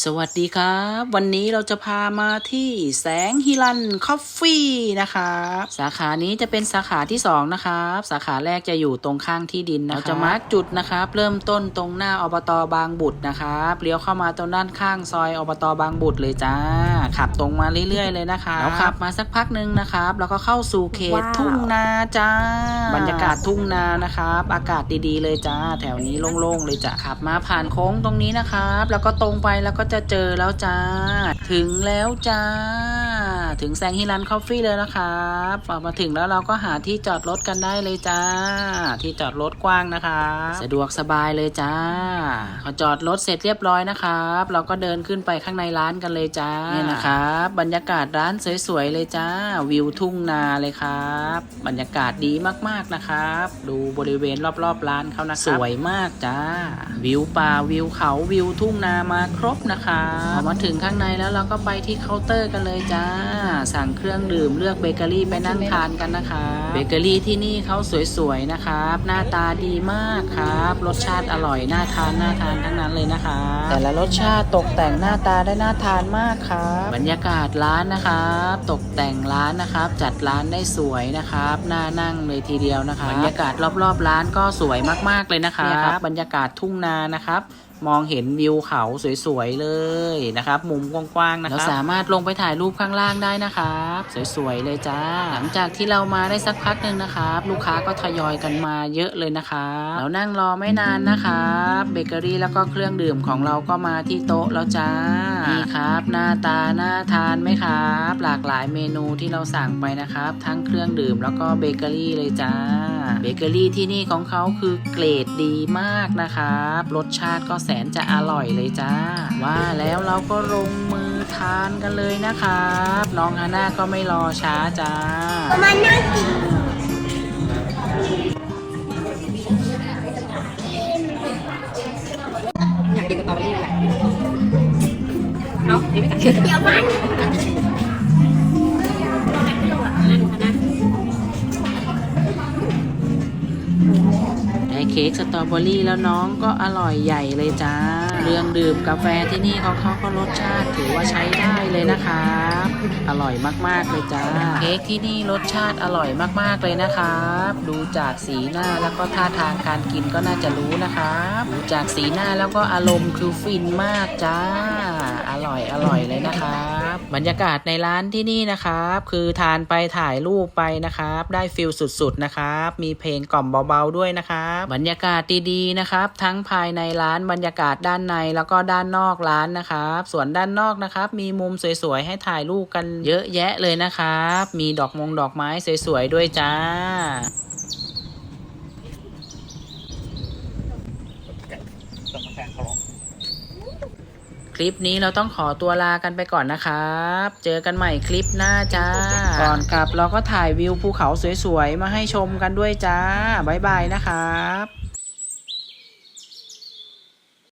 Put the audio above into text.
สวัสดีครับ วันนี้เราจะพามาที่แสงฮิรันคอฟฟี่นะครับสาขานี้จะเป็นสาขาที่สองนะครับสาขาแรกจะอยู่ตรงข้างที่ดินนะครับเราจะมาร์กจุดนะครับ เริ่มต้นตรงหน้าอบตบางบุตรนะครับเลี้ยวเข้ามาตรงด้านข้างซอยอบตบางบุตรเลยจ้า ขับตรงมาเรื่อย ๆ เลยนะคะแล้วขับมาสักพักหนึ่งนะครับ แล้วก็เข้าสู่เขตว้าวทุ่งนาจ้า บรรยากาศทุ่งนานะครับ อากาศดีๆ เลยจ้า แถวนี้โล่งๆเลยจ้ะขับมาผ่านโค้งตรงนี้นะครับ แล้วก็ตรงไปแล้วก็็จะเจอแล้วจ้า ถึงแล้วจ้า ถึงแซงฮิรันคอฟฟี่เลยนะครับพอมาถึงแล้วเราก็หาที่จอดรถกันได้เลยจ้า ที่จอดรถกว้างนะคะ สะดวกสบายเลยจ้าพอจอดรถเสร็จเรียบร้อยนะครับ เราก็เดินขึ้นไปข้างในร้านกันเลยจ้าเนี่ยนะครับบรรยากาศร้านสวยๆเลยจ้า วิวทุ่งนาเลยครับ บรรยากาศดีมากๆนะครับ ดูบริเวณรอบๆร้านเขานะครับสวยมากจ้า วิวป่าวิวเขาวิวทุ่งนามาครบนะคะพอมาถึงข้างในแล้วเราก็ไปที่เคาน์เตอร์กันเลยจ้าสั่งเครื่องดื่มเลือกเบเกอรี่ไปนั่งทานกันนะคะเบเกอรี่ที่นี่เขาสวยๆนะครับ หน้าตาดีมากครับ รสชาติอร่อยน่าทานน่าทานทั้งนั้นเลยนะคะ แต่ละรสชาติตกแต่งหน้าตาได้น่าทานมากครับบรรยากาศร้านนะครับ ตกแต่งร้านนะครับ จัดร้านได้สวยนะครับน่านั่งเลยทีเดียวนะคะบรรยากาศรอบๆ ร้านก็สวยมากๆเลยนะคะบรรยากาศทุ่งนานะครับ มองเห็นวิวเขาสวยๆเลยนะครับ มุมกว้างๆนะครับเราสามารถลงไปถ่ายรูปข้างล่างได้นะครับสวยๆเลยจ้า หลังจากที่เรามาได้สักพักหนึ่งนะครับ ลูกค้าก็ทยอยกันมาเยอะเลยนะครับเรานั่งรอไม่นานนะครับเบเกอรี่แล้วก็เครื่องดื่มของเราก็มาที่โต๊ะแล้วจ้านี่ครับ หน้าตาน่าทานไหมครับ หลากหลายเมนูที่เราสั่งไปนะครับ ทั้งเครื่องดื่มแล้วก็เบเกอรี่เลยจ้าเบเกอรี่ที่นี่ของเขาคือเกรดดีมากนะครับรสชาติก็แสนจะอร่อยเลยจ้า ว่าแล้วเราก็ลงมือทานกันเลยนะครับน้องฮาน่าก็ไม่รอช้าจ้ามานั่งกินอยากกินสตรอเบอรี่แหละเอาเดี๋ยวไม่กัดเดี๋ยวมัน เค้กสตรอเบอรี่แล้วน้องก็อร่อยใหญ่เลยจ้า เรื่องดื่มกาแฟที่นี่เขาเขาก็รสชาติถือว่าใช้ได้เลยนะครับอร่อยมากๆเลยจ้า เค้กที่นี่รสชาติอร่อยมากๆเลยนะครับดูจากสีหน้าแล้วก็ท่าทางการกินก็น่าจะรู้นะครับดูจากสีหน้าแล้วก็อารมณ์คือฟินมากจ้า อร่อยอร่อยเลยนะครับบรรยากาศในร้านที่นี่นะครับ คือทานไปถ่ายรูปไปนะครับ ได้ฟิลสุดๆนะครับ มีเพลงกล่อมเบาๆด้วยนะครับบรรรยากาศดีๆนะครับ ทั้งภายในร้านบรรยากาศด้านในแล้วก็ด้านนอกร้านนะครับ ส่วนด้านนอกนะครับ มีมุมสวยๆให้ถ่ายรูปกันเยอะแยะเลยนะครับ มีดอกมงดอกไม้สวยๆด้วยจ้า ต้องมาแข่งเขาหรอก ค ลิปนี้เราต้องขอตัวลากันไปก่อนนะครับ เจอกันใหม่คลิปหน้าจ้า ก่อนกลับเราก็ถ่ายวิวภูเขาสวยๆ มาให้ชมกันด้วยจ้า บ๊ายบายนะครับ